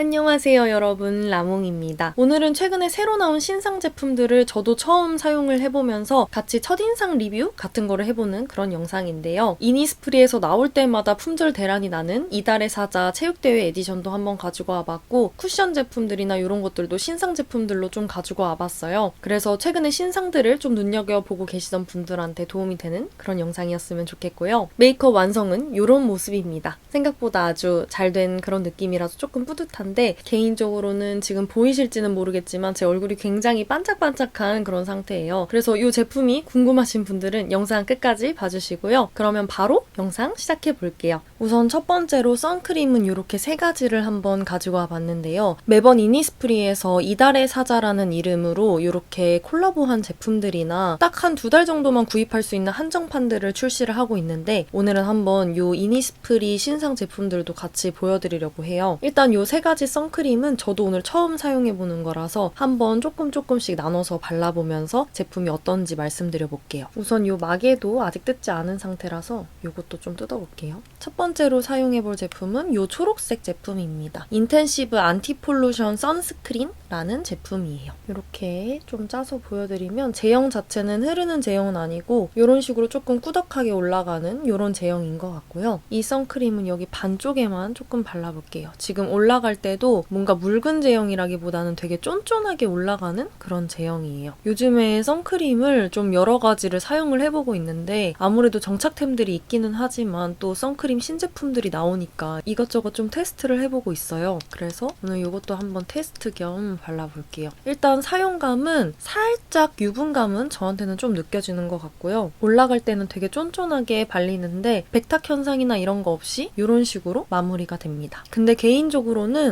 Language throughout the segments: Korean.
안녕하세요 여러분 라몽입니다. 오늘은 최근에 새로 나온 신상 제품들을 저도 처음 사용을 해보면서 같이 첫인상 리뷰 같은 거를 해보는 그런 영상인데요. 이니스프리에서 나올 때마다 품절 대란이 나는 이달의 사자 체육대회 에디션도 한번 가지고 와봤고 쿠션 제품들이나 이런 것들도 신상 제품들로 좀 가지고 와봤어요. 그래서 최근에 신상들을 좀 눈여겨보고 계시던 분들한테 도움이 되는 그런 영상이었으면 좋겠고요. 메이크업 완성은 이런 모습입니다. 생각보다 아주 잘 된 그런 느낌이라서 조금 뿌듯한 데 개인적으로는 지금 보이실지는 모르겠지만 제 얼굴이 굉장히 반짝반짝한 그런 상태예요. 그래서 이 제품이 궁금하신 분들은 영상 끝까지 봐주시고요. 그러면 바로 영상 시작해 볼게요. 우선 첫 번째로 선크림은 이렇게 세 가지를 한번 가지고 와 봤는데요. 매번 이니스프리에서 이달의 사자라는 이름으로 이렇게 콜라보한 제품들이나 딱 한 두 달 정도만 구입할 수 있는 한정판들을 출시를 하고 있는데 오늘은 한번 요 이니스프리 신상 제품들도 같이 보여드리려고 해요. 일단 요세 가지 선크림은 저도 오늘 처음 사용해보는 거라서 한번 조금 조금씩 나눠서 발라보면서 제품이 어떤지 말씀드려 볼게요. 우선 요 마개도 아직 뜯지 않은 상태라서 요것도 좀 뜯어볼게요. 첫 번째로 사용해볼 제품은 요 초록색 제품입니다. 인텐시브 안티폴루션 선스크린라는 제품이에요. 이렇게 좀 짜서 보여드리면 제형 자체는 흐르는 제형은 아니고 이런 식으로 조금 꾸덕하게 올라가는 이런 제형인 것 같고요. 이 선크림은 여기 반쪽에만 조금 발라볼게요. 지금 올라갈 때도 뭔가 묽은 제형이라기보다는 되게 쫀쫀하게 올라가는 그런 제형이에요. 요즘에 선크림을 좀 여러 가지를 사용을 해보고 있는데 아무래도 정착템들이 있기는 하지만 또 선크림 신제품들이 나오니까 이것저것 좀 테스트를 해보고 있어요. 그래서 오늘 이것도 한번 테스트 겸 발라볼게요. 일단 사용감은 살짝 유분감은 저한테는 좀 느껴지는 것 같고요. 올라갈 때는 되게 쫀쫀하게 발리는데 백탁 현상이나 이런 거 없이 이런 식으로 마무리가 됩니다. 근데 개인적으로는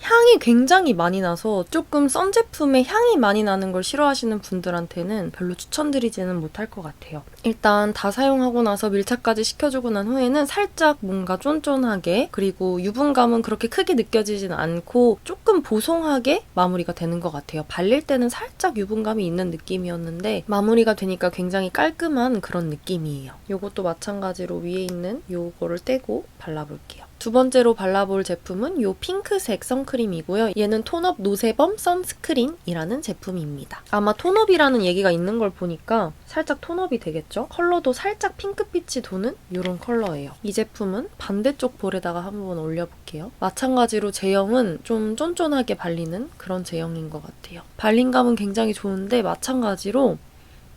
향이 굉장히 많이 나서 조금 썬 제품에 향이 많이 나는 걸 싫어하시는 분들한테는 별로 추천드리지는 못할 것 같아요. 일단 다 사용하고 나서 밀착까지 시켜주고 난 후에는 살짝 뭔가 쫀쫀하게 그리고 유분감은 그렇게 크게 느껴지진 않고 조금 보송하게 마무리가 되는 것 같아요. 발릴 때는 살짝 유분감이 있는 느낌이었는데 마무리가 되니까 굉장히 깔끔한 그런 느낌이에요. 이것도 마찬가지로 위에 있는 요거를 떼고 발라볼게요. 두 번째로 발라볼 제품은 이 핑크색 선크림이고요. 얘는 톤업 노세범 선스크린이라는 제품입니다. 아마 톤업이라는 얘기가 있는 걸 보니까 살짝 톤업이 되겠죠? 컬러도 살짝 핑크빛이 도는 이런 컬러예요. 이 제품은 반대쪽 볼에다가 한번 올려볼게요. 마찬가지로 제형은 좀 쫀쫀하게 발리는 그런 제형인 것 같아요. 발림감은 굉장히 좋은데 마찬가지로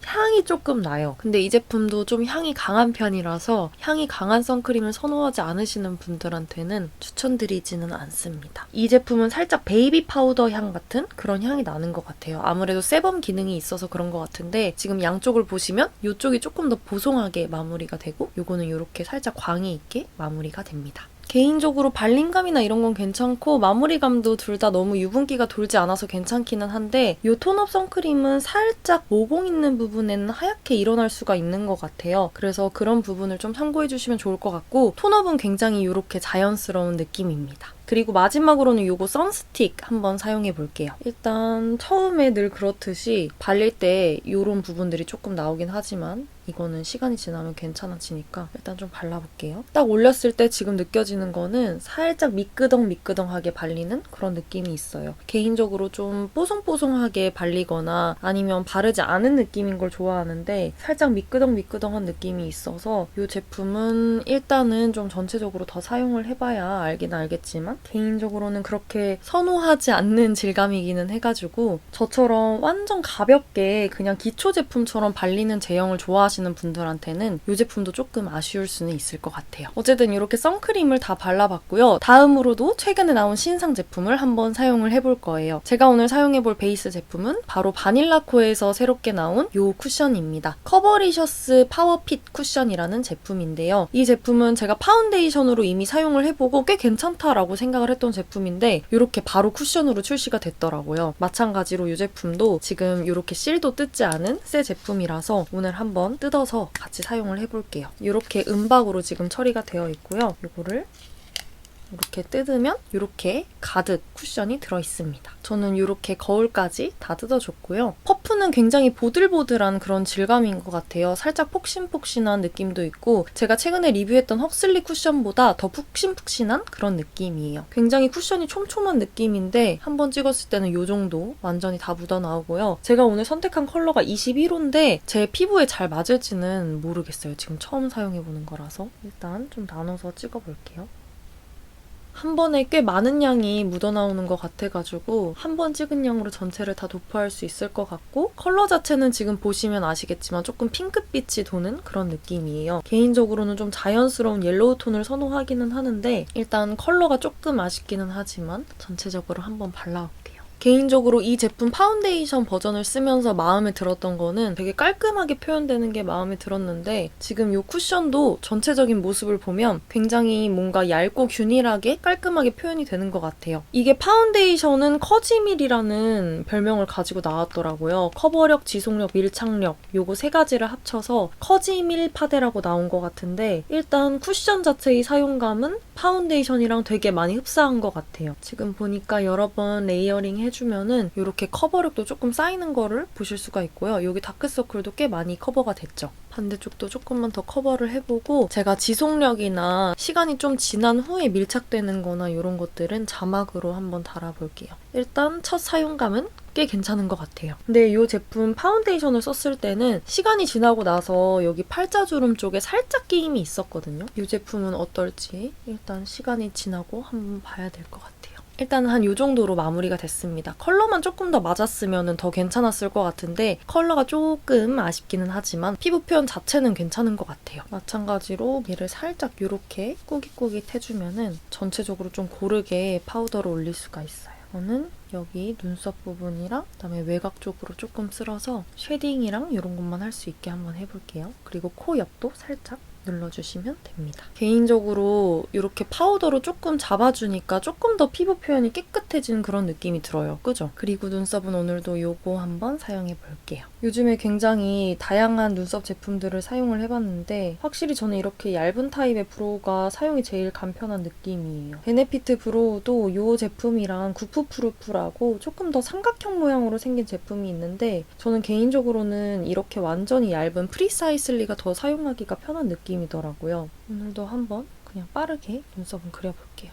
향이 조금 나요. 근데 이 제품도 좀 향이 강한 편이라서 향이 강한 선크림을 선호하지 않으시는 분들한테는 추천드리지는 않습니다. 이 제품은 살짝 베이비 파우더 향 같은 그런 향이 나는 것 같아요. 아무래도 세범 기능이 있어서 그런 것 같은데 지금 양쪽을 보시면 이쪽이 조금 더 보송하게 마무리가 되고 요거는 이렇게 살짝 광이 있게 마무리가 됩니다. 개인적으로 발림감이나 이런 건 괜찮고 마무리감도 둘 다 너무 유분기가 돌지 않아서 괜찮기는 한데 이 톤업 선크림은 살짝 모공 있는 부분에는 하얗게 일어날 수가 있는 것 같아요. 그래서 그런 부분을 좀 참고해 주시면 좋을 것 같고 톤업은 굉장히 이렇게 자연스러운 느낌입니다. 그리고 마지막으로는 이거 선스틱 한번 사용해 볼게요. 일단 처음에 늘 그렇듯이 발릴 때 이런 부분들이 조금 나오긴 하지만 이거는 시간이 지나면 괜찮아지니까 일단 좀 발라볼게요. 딱 올렸을 때 지금 느껴지는 거는 살짝 미끄덩미끄덩하게 발리는 그런 느낌이 있어요. 개인적으로 좀 뽀송뽀송하게 발리거나 아니면 바르지 않은 느낌인 걸 좋아하는데 살짝 미끄덩미끄덩한 느낌이 있어서 이 제품은 일단은 좀 전체적으로 더 사용을 해봐야 알긴 알겠지만 개인적으로는 그렇게 선호하지 않는 질감이기는 해가지고 저처럼 완전 가볍게 그냥 기초 제품처럼 발리는 제형을 좋아하시는 분들한테는 이 제품도 조금 아쉬울 수는 있을 것 같아요. 어쨌든 이렇게 선크림을 다 발라봤고요. 다음으로도 최근에 나온 신상 제품을 한번 사용을 해볼 거예요. 제가 오늘 사용해볼 베이스 제품은 바로 바닐라코에서 새롭게 나온 이 쿠션입니다. 커버리셔스 파워핏 쿠션이라는 제품인데요. 이 제품은 제가 파운데이션으로 이미 사용을 해보고 꽤 괜찮다라고 생각 을 했던 제품인데 이렇게 바로 쿠션으로 출시가 됐더라고요. 마찬가지로 이 제품도 지금 이렇게 실도 뜯지 않은 새 제품이라서 오늘 한번 뜯어서 같이 사용을 해볼게요. 이렇게 은박으로 지금 처리가 되어 있고요. 이거를 이렇게 뜯으면 이렇게 가득 쿠션이 들어있습니다. 저는 이렇게 거울까지 다 뜯어줬고요. 퍼프 퍼프는 굉장히 보들보들한 그런 질감인 것 같아요. 살짝 폭신폭신한 느낌도 있고 제가 최근에 리뷰했던 헉슬리 쿠션보다 더 푹신푹신한 그런 느낌이에요. 굉장히 쿠션이 촘촘한 느낌인데 한 번 찍었을 때는 이 정도 완전히 다 묻어나오고요. 제가 오늘 선택한 컬러가 21호인데 제 피부에 잘 맞을지는 모르겠어요. 지금 처음 사용해보는 거라서 일단 좀 나눠서 찍어볼게요. 한 번에 꽤 많은 양이 묻어나오는 것 같아가지고 한 번 찍은 양으로 전체를 다 도포할 수 있을 것 같고 컬러 자체는 지금 보시면 아시겠지만 조금 핑크빛이 도는 그런 느낌이에요. 개인적으로는 좀 자연스러운 옐로우 톤을 선호하기는 하는데 일단 컬러가 조금 아쉽기는 하지만 전체적으로 한번 발라볼게요. 개인적으로 이 제품 파운데이션 버전을 쓰면서 마음에 들었던 거는 되게 깔끔하게 표현되는 게 마음에 들었는데 지금 이 쿠션도 전체적인 모습을 보면 굉장히 뭔가 얇고 균일하게 깔끔하게 표현이 되는 것 같아요. 이게 파운데이션은 커지밀이라는 별명을 가지고 나왔더라고요. 커버력, 지속력, 밀착력 요거 세 가지를 합쳐서 커지밀 파데라고 나온 것 같은데 일단 쿠션 자체의 사용감은 파운데이션이랑 되게 많이 흡사한 것 같아요. 지금 보니까 여러 번 레이어링 해 주면은 이렇게 커버력도 조금 쌓이는 거를 보실 수가 있고요. 여기 다크서클도 꽤 많이 커버가 됐죠. 반대쪽도 조금만 더 커버를 해보고 제가 지속력이나 시간이 좀 지난 후에 밀착되는 거나 이런 것들은 자막으로 한번 달아볼게요. 일단 첫 사용감은 꽤 괜찮은 것 같아요. 근데 이 제품 파운데이션을 썼을 때는 시간이 지나고 나서 여기 팔자주름 쪽에 살짝 끼임이 있었거든요. 이 제품은 어떨지 일단 시간이 지나고 한번 봐야 될 것 같아요. 일단 한이 정도로 마무리가 됐습니다. 컬러만 조금 더 맞았으면 더 괜찮았을 것 같은데 컬러가 조금 아쉽기는 하지만 피부 표현 자체는 괜찮은 것 같아요. 마찬가지로 얘를 살짝 이렇게 꾸깃꾸깃 해주면 전체적으로 좀 고르게 파우더를 올릴 수가 있어요. 저는 여기 눈썹 부분이랑 그다음에 외곽 쪽으로 조금 쓸어서 쉐딩이랑 이런 것만 할 수 있게 한번 해볼게요. 그리고 코 옆도 살짝 눌러주시면 됩니다. 개인적으로 이렇게 파우더로 조금 잡아주니까 조금 더 피부 표현이 깨끗해진 그런 느낌이 들어요. 그죠? 그리고 눈썹은 오늘도 요거 한번 사용해 볼게요. 요즘에 굉장히 다양한 눈썹 제품들을 사용을 해봤는데 확실히 저는 이렇게 얇은 타입의 브로우가 사용이 제일 간편한 느낌이에요. 베네피트 브로우도 이 제품이랑 구프프루프라고 조금 더 삼각형 모양으로 생긴 제품이 있는데 저는 개인적으로는 이렇게 완전히 얇은 프리사이슬리가 더 사용하기가 편한 느낌 이더라고요. 오늘도 한번 그냥 빠르게 눈썹은 그려볼게요.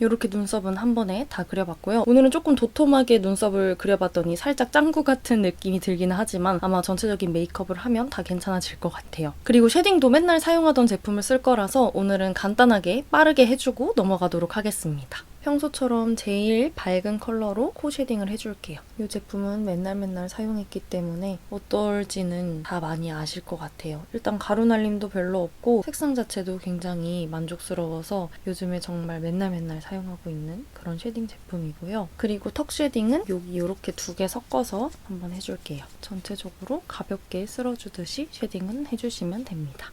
이렇게 눈썹은 한 번에 다 그려봤고요. 오늘은 조금 도톰하게 눈썹을 그려봤더니 살짝 짱구 같은 느낌이 들기는 하지만 아마 전체적인 메이크업을 하면 다 괜찮아질 것 같아요. 그리고 쉐딩도 맨날 사용하던 제품을 쓸 거라서 오늘은 간단하게 빠르게 해주고 넘어가도록 하겠습니다. 평소처럼 제일 밝은 컬러로 코 쉐딩을 해줄게요. 이 제품은 맨날 맨날 사용했기 때문에 어떨지는 다 많이 아실 것 같아요. 일단 가루 날림도 별로 없고 색상 자체도 굉장히 만족스러워서 요즘에 정말 맨날 맨날 사용하고 있는 그런 쉐딩 제품이고요. 그리고 턱 쉐딩은 여기 이렇게 두 개 섞어서 한번 해줄게요. 전체적으로 가볍게 쓸어주듯이 쉐딩은 해주시면 됩니다.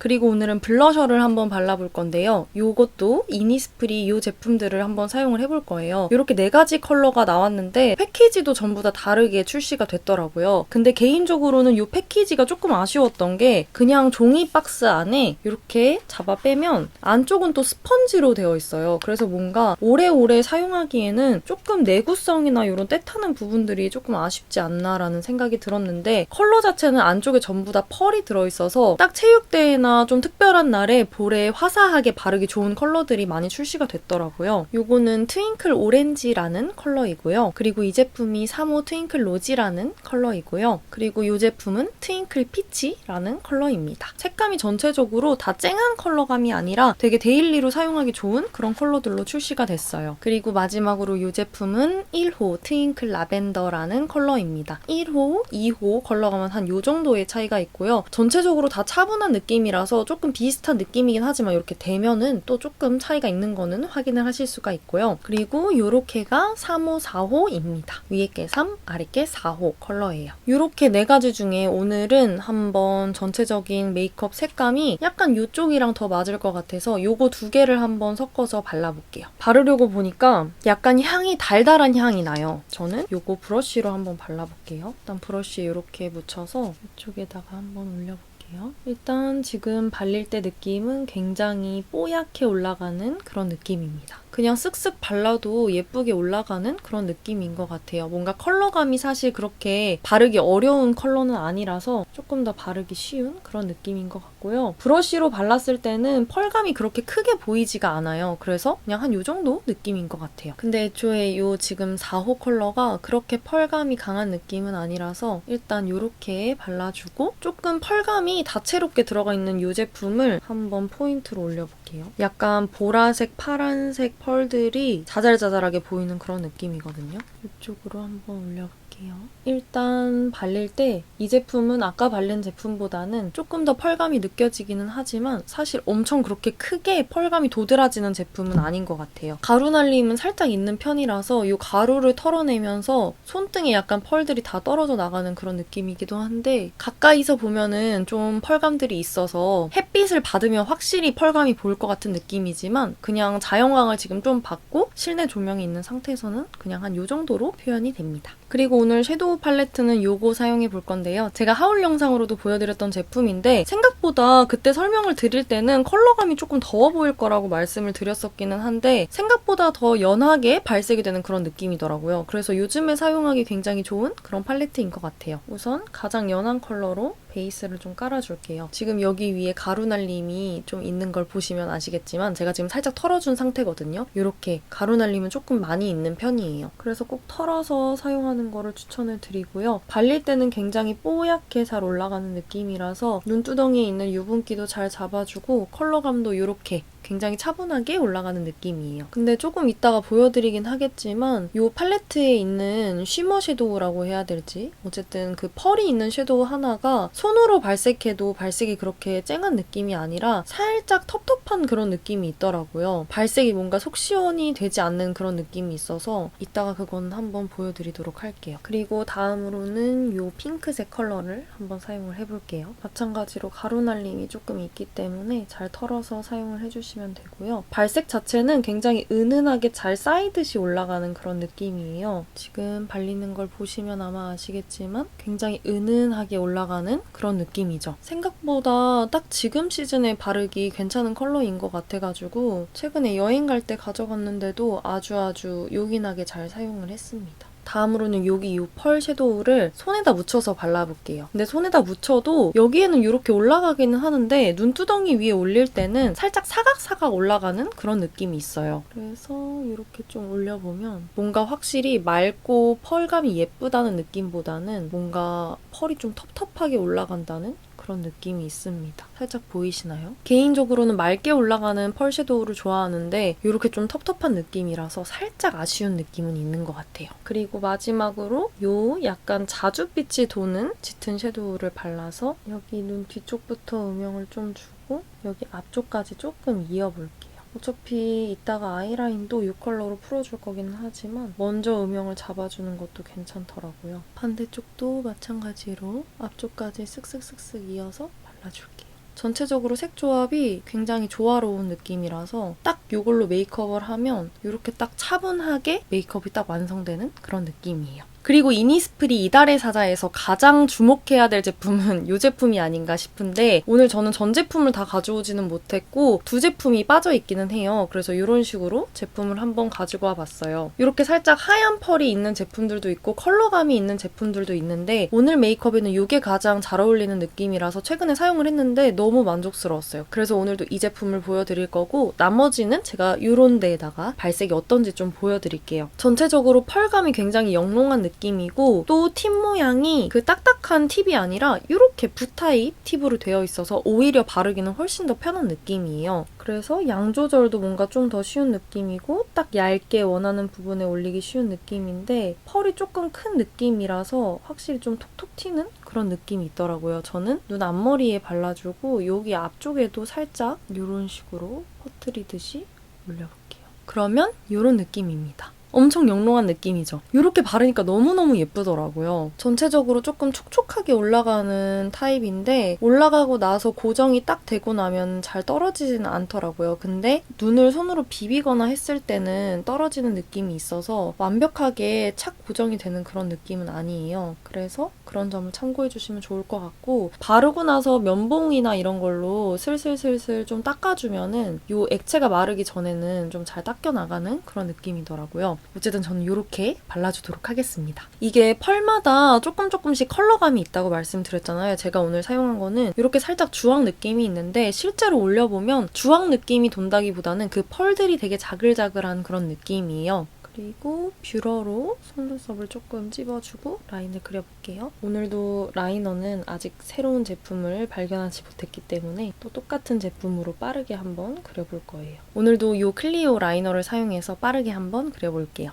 그리고 오늘은 블러셔를 한번 발라볼 건데요. 이것도 이니스프리 이 제품들을 한번 사용을 해볼 거예요. 이렇게 네 가지 컬러가 나왔는데 패키지도 전부 다 다르게 출시가 됐더라고요. 근데 개인적으로는 이 패키지가 조금 아쉬웠던 게 그냥 종이 박스 안에 이렇게 잡아 빼면 안쪽은 또 스펀지로 되어 있어요. 그래서 뭔가 오래오래 사용하기에는 조금 내구성이나 이런 때타는 부분들이 조금 아쉽지 않나라는 생각이 들었는데 컬러 자체는 안쪽에 전부 다 펄이 들어있어서 딱 체육대회나 좀 특별한 날에 볼에 화사하게 바르기 좋은 컬러들이 많이 출시가 됐더라고요. 요거는 트윙클 오렌지라는 컬러이고요. 그리고 이 제품이 3호 트윙클 로지라는 컬러이고요. 그리고 이 제품은 트윙클 피치라는 컬러입니다. 색감이 전체적으로 다 쨍한 컬러감이 아니라 되게 데일리로 사용하기 좋은 그런 컬러들로 출시가 됐어요. 그리고 마지막으로 이 제품은 1호 트윙클 라벤더라는 컬러입니다. 1호, 2호 컬러감은 한 요 정도의 차이가 있고요. 전체적으로 다 차분한 느낌 이라서 조금 비슷한 느낌이긴 하지만 이렇게 대면은 또 조금 차이가 있는 거는 확인을 하실 수가 있고요. 그리고 요렇게가 3호, 4호입니다. 위에 게 3, 아래 게 4호 컬러예요. 요렇게 네 가지 중에 오늘은 한번 전체적인 메이크업 색감이 약간 이쪽이랑 더 맞을 것 같아서 요거 두 개를 한번 섞어서 발라볼게요. 바르려고 보니까 약간 향이 달달한 향이 나요. 저는 요거 브러쉬로 한번 발라볼게요. 일단 브러쉬 이렇게 묻혀서 이쪽에다가 한번 올려볼게요. 볼게요. 일단 지금 발릴 때 느낌은 굉장히 뽀얗게 올라가는 그런 느낌입니다. 그냥 쓱쓱 발라도 예쁘게 올라가는 그런 느낌인 것 같아요. 뭔가 컬러감이 사실 그렇게 바르기 어려운 컬러는 아니라서 조금 더 바르기 쉬운 그런 느낌인 것 같고요. 브러쉬로 발랐을 때는 펄감이 그렇게 크게 보이지가 않아요. 그래서 그냥 한요 정도 느낌인 것 같아요. 근데 애초에 요 지금 4호 컬러가 그렇게 펄감이 강한 느낌은 아니라서 일단 요렇게 발라주고 조금 펄감이 다채롭게 들어가 있는 이 제품을 한번 포인트로 올려볼게요. 약간 보라색, 파란색 펄들이 자잘자잘하게 보이는 그런 느낌이거든요. 이쪽으로 한번 올려볼게요. 일단 발릴 때 이 제품은 아까 바른 제품보다는 조금 더 펄감이 느껴지기는 하지만 사실 엄청 그렇게 크게 펄감이 도드라지는 제품은 아닌 것 같아요. 가루 날림은 살짝 있는 편이라서 이 가루를 털어내면서 손등에 약간 펄들이 다 떨어져 나가는 그런 느낌이기도 한데 가까이서 보면은 좀 펄감들이 있어서 햇빛을 받으면 확실히 펄감이 보일 것 같은 느낌이지만 그냥 자연광을 지금 좀 받고 실내 조명이 있는 상태에서는 그냥 한 이 정도로 표현이 됩니다. 그리고 오늘 섀도우 팔레트는 요거 사용해 볼 건데요. 제가 하울 영상으로도 보여드렸던 제품인데 생각보다 그때 설명을 드릴 때는 컬러감이 조금 더워 보일 거라고 말씀을 드렸었기는 한데 생각보다 더 연하게 발색이 되는 그런 느낌이더라고요. 그래서 요즘에 사용하기 굉장히 좋은 그런 팔레트인 것 같아요. 우선 가장 연한 컬러로 베이스를 좀 깔아줄게요. 지금 여기 위에 가루 날림이 좀 있는 걸 보시면 아시겠지만 제가 지금 살짝 털어준 상태거든요. 이렇게 가루 날림은 조금 많이 있는 편이에요. 그래서 꼭 털어서 사용하는 거를 추천을 드리고요. 발릴 때는 굉장히 뽀얗게 잘 올라가는 느낌이라서 눈두덩이에 있는 유분기도 잘 잡아주고 컬러감도 이렇게 굉장히 차분하게 올라가는 느낌이에요. 근데 조금 이따가 보여드리긴 하겠지만 이 팔레트에 있는 쉬머 섀도우라고 해야 될지 어쨌든 그 펄이 있는 섀도우 하나가 손으로 발색해도 발색이 그렇게 쨍한 느낌이 아니라 살짝 텁텁한 그런 느낌이 있더라고요. 발색이 뭔가 속 시원이 되지 않는 그런 느낌이 있어서 이따가 그건 한번 보여드리도록 할게요. 그리고 다음으로는 이 핑크색 컬러를 한번 사용을 해볼게요. 마찬가지로 가루 날림이 조금 있기 때문에 잘 털어서 사용을 해주시면 되고요. 발색 자체는 굉장히 은은하게 잘 쌓이듯이 올라가는 그런 느낌이에요. 지금 발리는 걸 보시면 아마 아시겠지만 굉장히 은은하게 올라가는 그런 느낌이죠. 생각보다 딱 지금 시즌에 바르기 괜찮은 컬러인 것 같아가지고 최근에 여행 갈 때 가져갔는데도 아주 아주 요긴하게 잘 사용을 했습니다. 다음으로는 여기 이 펄 섀도우를 손에다 묻혀서 발라볼게요. 근데 손에다 묻혀도 여기에는 이렇게 올라가기는 하는데 눈두덩이 위에 올릴 때는 살짝 사각사각 올라가는 그런 느낌이 있어요. 그래서 이렇게 좀 올려보면 뭔가 확실히 맑고 펄감이 예쁘다는 느낌보다는 뭔가 펄이 좀 텁텁하게 올라간다는 그런 느낌이 있습니다. 살짝 보이시나요? 개인적으로는 맑게 올라가는 펄 섀도우를 좋아하는데 이렇게 좀 텁텁한 느낌이라서 살짝 아쉬운 느낌은 있는 것 같아요. 그리고 마지막으로 요 약간 자줏빛이 도는 짙은 섀도우를 발라서 여기 눈 뒤쪽부터 음영을 좀 주고 여기 앞쪽까지 조금 이어볼게요. 어차피 이따가 아이라인도 이 컬러로 풀어줄 거기는 하지만 먼저 음영을 잡아주는 것도 괜찮더라고요. 반대쪽도 마찬가지로 앞쪽까지 쓱쓱쓱쓱 이어서 발라줄게요. 전체적으로 색 조합이 굉장히 조화로운 느낌이라서 딱 이걸로 메이크업을 하면 이렇게 딱 차분하게 메이크업이 딱 완성되는 그런 느낌이에요. 그리고 이니스프리 이달의 사자에서 가장 주목해야 될 제품은 이 제품이 아닌가 싶은데 오늘 저는 전 제품을 다 가져오지는 못했고 두 제품이 빠져 있기는 해요. 그래서 이런 식으로 제품을 한번 가지고 와봤어요. 이렇게 살짝 하얀 펄이 있는 제품들도 있고 컬러감이 있는 제품들도 있는데 오늘 메이크업에는 이게 가장 잘 어울리는 느낌이라서 최근에 사용을 했는데 너무 만족스러웠어요. 그래서 오늘도 이 제품을 보여드릴 거고 나머지는 제가 이런 데에다가 발색이 어떤지 좀 보여드릴게요. 전체적으로 펄감이 굉장히 영롱한 느낌 이고 또 팁 모양이 그 딱딱한 팁이 아니라 이렇게 붓타입 팁으로 되어 있어서 오히려 바르기는 훨씬 더 편한 느낌이에요. 그래서 양 조절도 뭔가 좀 더 쉬운 느낌이고 딱 얇게 원하는 부분에 올리기 쉬운 느낌인데 펄이 조금 큰 느낌이라서 확실히 좀 톡톡 튀는 그런 느낌이 있더라고요. 저는 눈 앞머리에 발라주고 여기 앞쪽에도 살짝 이런 식으로 퍼트리듯이 올려볼게요. 그러면 이런 느낌입니다. 엄청 영롱한 느낌이죠. 이렇게 바르니까 너무너무 예쁘더라고요. 전체적으로 조금 촉촉하게 올라가는 타입인데 올라가고 나서 고정이 딱 되고 나면 잘 떨어지지는 않더라고요. 근데 눈을 손으로 비비거나 했을 때는 떨어지는 느낌이 있어서 완벽하게 착 고정이 되는 그런 느낌은 아니에요. 그래서 그런 점을 참고해 주시면 좋을 것 같고 바르고 나서 면봉이나 이런 걸로 슬슬슬슬 좀 닦아주면은 이 액체가 마르기 전에는 좀 잘 닦여 나가는 그런 느낌이더라고요. 어쨌든 저는 이렇게 발라주도록 하겠습니다. 이게 펄마다 조금 조금씩 컬러감이 있다고 말씀드렸잖아요. 제가 오늘 사용한 거는 이렇게 살짝 주황 느낌이 있는데 실제로 올려보면 주황 느낌이 돈다기보다는 그 펄들이 되게 자글자글한 그런 느낌이에요. 그리고 뷰러로 속눈썹을 조금 찝어주고 라인을 그려볼게요. 오늘도 라이너는 아직 새로운 제품을 발견하지 못했기 때문에 또 똑같은 제품으로 빠르게 한번 그려볼 거예요. 오늘도 이 클리오 라이너를 사용해서 빠르게 한번 그려볼게요.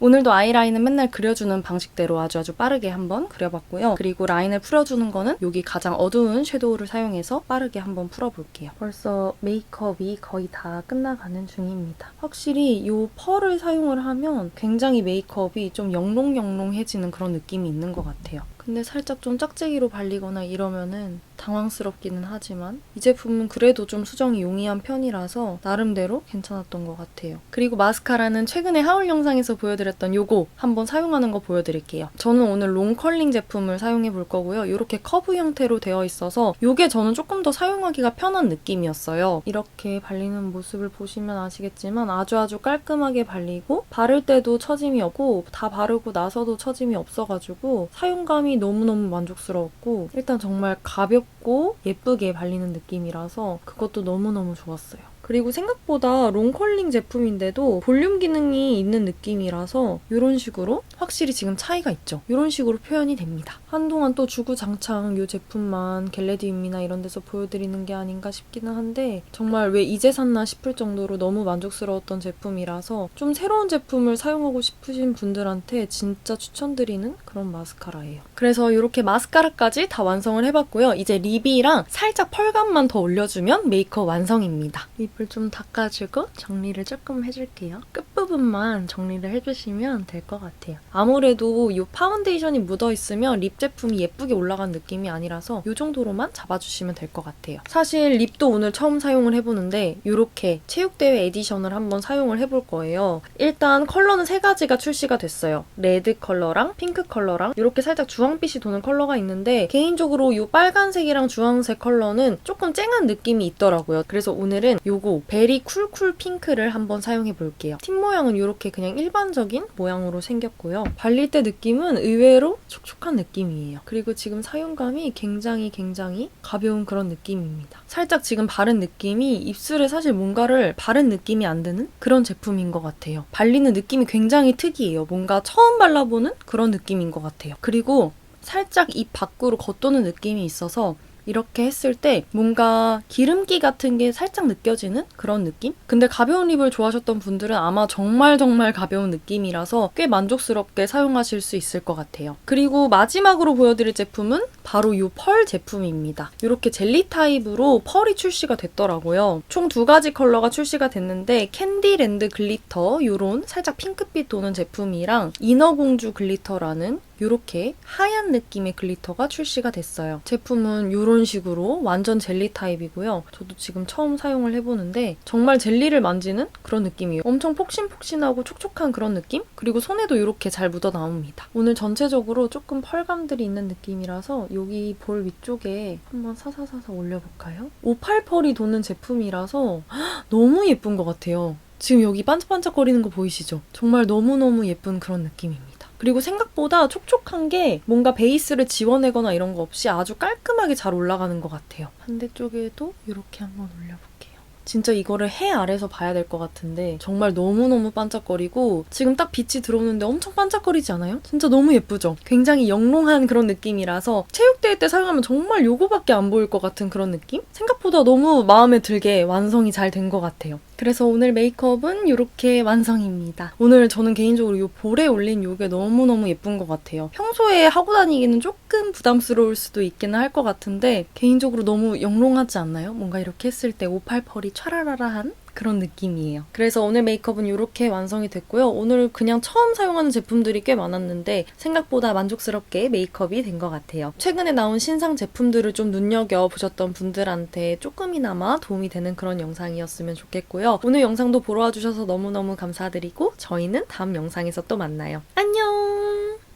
오늘도 아이라인은 맨날 그려주는 방식대로 아주 아주 빠르게 한번 그려봤고요. 그리고 라인을 풀어주는 거는 여기 가장 어두운 섀도우를 사용해서 빠르게 한번 풀어볼게요. 벌써 메이크업이 거의 다 끝나가는 중입니다. 확실히 이 펄을 사용을 하면 굉장히 메이크업이 좀 영롱영롱해지는 그런 느낌이 있는 것 같아요. 근데 살짝 좀 짝재기로 발리거나 이러면은 당황스럽기는 하지만 이 제품은 그래도 좀 수정이 용이한 편이라서 나름대로 괜찮았던 것 같아요. 그리고 마스카라는 최근에 하울 영상에서 보여드렸던 요거 한번 사용하는 거 보여드릴게요. 저는 오늘 롱컬링 제품을 사용해 볼 거고요. 이렇게 커브 형태로 되어 있어서 요게 저는 조금 더 사용하기가 편한 느낌이었어요. 이렇게 발리는 모습을 보시면 아시겠지만 아주 아주 깔끔하게 발리고 바를 때도 처짐이 없고 다 바르고 나서도 처짐이 없어가지고 사용감이 너무너무 만족스러웠고 일단 정말 가볍고 예쁘게 발리는 느낌이라서 그것도 너무너무 좋았어요. 그리고 생각보다 롱컬링 제품인데도 볼륨 기능이 있는 느낌이라서 이런 식으로 확실히 지금 차이가 있죠. 이런 식으로 표현이 됩니다. 한동안 또 주구장창 이 제품만 겟레디움이나 이런 데서 보여드리는 게 아닌가 싶기는 한데 정말 왜 이제 샀나 싶을 정도로 너무 만족스러웠던 제품이라서 좀 새로운 제품을 사용하고 싶으신 분들한테 진짜 추천드리는 그런 마스카라예요. 그래서 이렇게 마스카라까지 다 완성을 해봤고요. 이제 립이랑 살짝 펄감만 더 올려주면 메이크업 완성입니다. 립을 좀 닦아주고 정리를 조금 해줄게요. 끝부분만 정리를 해주시면 될 것 같아요. 아무래도 이 파운데이션이 묻어있으면 립 제품이 예쁘게 올라간 느낌이 아니라서 이 정도로만 잡아주시면 될 것 같아요. 사실 립도 오늘 처음 사용을 해보는데 이렇게 체육대회 에디션을 한번 사용을 해볼 거예요. 일단 컬러는 세 가지가 출시가 됐어요. 레드 컬러랑 핑크 컬러랑 이렇게 살짝 주황빛이 도는 컬러가 있는데 개인적으로 이 빨간색이랑 주황색 컬러는 조금 쨍한 느낌이 있더라고요. 그래서 오늘은 요거 베리 쿨쿨 핑크를 한번 사용해 볼게요. 팁 모양은 이렇게 그냥 일반적인 모양으로 생겼고요. 발릴 때 느낌은 의외로 촉촉한 느낌이에요. 그리고 지금 사용감이 굉장히 굉장히 가벼운 그런 느낌입니다. 살짝 지금 바른 느낌이 입술에 사실 뭔가를 바른 느낌이 안 드는 그런 제품인 것 같아요. 발리는 느낌이 굉장히 특이해요. 뭔가 처음 발라보는 그런 느낌인 것 같아요. 그리고 살짝 입 밖으로 겉도는 느낌이 있어서 이렇게 했을 때 뭔가 기름기 같은 게 살짝 느껴지는 그런 느낌? 근데 가벼운 립을 좋아하셨던 분들은 아마 정말 정말 가벼운 느낌이라서 꽤 만족스럽게 사용하실 수 있을 것 같아요. 그리고 마지막으로 보여드릴 제품은 바로 이 펄 제품입니다. 이렇게 젤리 타입으로 펄이 출시가 됐더라고요. 총 두 가지 컬러가 출시가 됐는데 캔디랜드 글리터 이런 살짝 핑크빛 도는 제품이랑 인어공주 글리터라는 이렇게 하얀 느낌의 글리터가 출시가 됐어요. 제품은 이런 식으로 완전 젤리 타입이고요. 저도 지금 처음 사용을 해보는데 정말 젤리를 만지는 그런 느낌이에요. 엄청 폭신폭신하고 촉촉한 그런 느낌? 그리고 손에도 이렇게 잘 묻어 나옵니다. 오늘 전체적으로 조금 펄감들이 있는 느낌이라서 여기 볼 위쪽에 한번 사사사사 올려볼까요? 오팔펄이 도는 제품이라서 너무 예쁜 것 같아요. 지금 여기 반짝반짝거리는 거 보이시죠? 정말 너무너무 예쁜 그런 느낌입니다. 그리고 생각보다 촉촉한 게 뭔가 베이스를 지워내거나 이런 거 없이 아주 깔끔하게 잘 올라가는 것 같아요. 반대쪽에도 이렇게 한번 올려볼게요. 진짜 이거를 해 아래서 봐야 될 것 같은데 정말 너무너무 반짝거리고 지금 딱 빛이 들어오는데 엄청 반짝거리지 않아요? 진짜 너무 예쁘죠? 굉장히 영롱한 그런 느낌이라서 체육대회 때 사용하면 정말 요거밖에 안 보일 것 같은 그런 느낌? 생각보다 너무 마음에 들게 완성이 잘 된 것 같아요. 그래서 오늘 메이크업은 이렇게 완성입니다. 오늘 저는 개인적으로 이 볼에 올린 이게 너무너무 예쁜 것 같아요. 평소에 하고 다니기는 조금 부담스러울 수도 있기는 할 것 같은데 개인적으로 너무 영롱하지 않나요? 뭔가 이렇게 했을 때 오팔 펄이 촤라라라한 그런 느낌이에요. 그래서 오늘 메이크업은 이렇게 완성이 됐고요. 오늘 그냥 처음 사용하는 제품들이 꽤 많았는데 생각보다 만족스럽게 메이크업이 된 것 같아요. 최근에 나온 신상 제품들을 좀 눈여겨보셨던 분들한테 조금이나마 도움이 되는 그런 영상이었으면 좋겠고요. 오늘 영상도 보러 와주셔서 너무너무 감사드리고 저희는 다음 영상에서 또 만나요. 안녕!